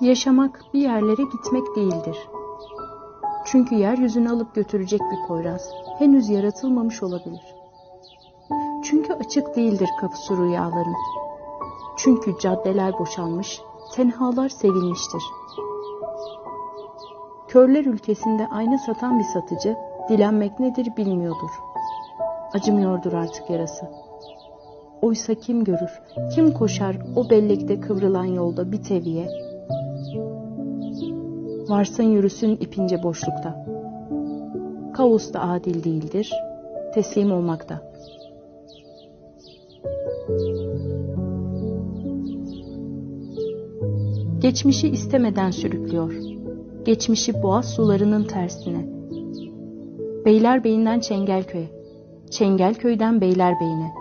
Yaşamak bir yerlere gitmek değildir. Çünkü yeryüzünü alıp götürecek bir Poyraz henüz yaratılmamış olabilir. Çünkü açık değildir kapısı rüyaların. Çünkü caddeler boşalmış, tenhalar sevilmiştir. Körler ülkesinde ayna satan bir satıcı dilenmek nedir bilmiyordur. Acımıyordur artık yarası. Oysa kim görür, kim koşar o bellekte kıvrılan yolda bir teviye? Varsın yürüsün ipince boşlukta. Kaos da adil değildir, teslim olmakta. Geçmişi istemeden sürüklüyor. Geçmişi boğaz sularının tersine. Beylerbeyi'nden Çengelköy'e, Çengelköy'den Beylerbeyi'ne.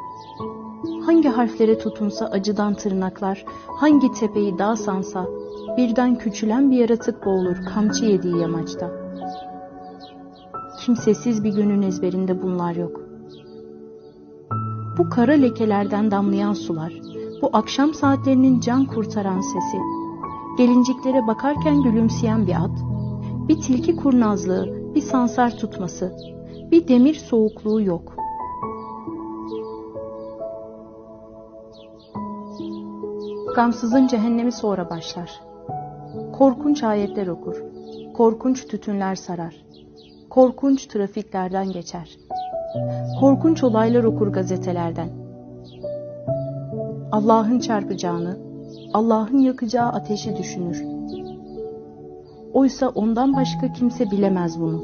Hangi harflere tutunsa acıdan tırnaklar, hangi tepeyi dağ sansa, birden küçülen bir yaratık boğulur kamçı yediği yamaçta. Kimsesiz bir günün ezberinde bunlar yok. Bu kara lekelerden damlayan sular, bu akşam saatlerinin can kurtaran sesi, gelinciklere bakarken gülümseyen bir at, bir tilki kurnazlığı, bir sansar tutması, bir demir soğukluğu yok. Gamsızın cehennemi sonra başlar. Korkunç ayetler okur, korkunç tütünler sarar, korkunç trafiklerden geçer, korkunç olaylar okur gazetelerden. Allah'ın çarpacağını, Allah'ın yakacağı ateşi düşünür. Oysa ondan başka kimse bilemez bunu.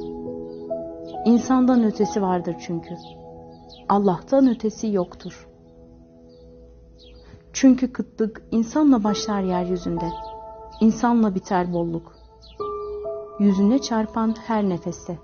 İnsandan ötesi vardır çünkü. Allah'tan ötesi yoktur. Çünkü kıtlık insanla başlar yeryüzünde. İnsanla biter bolluk. Yüzüne çarpan her nefeste.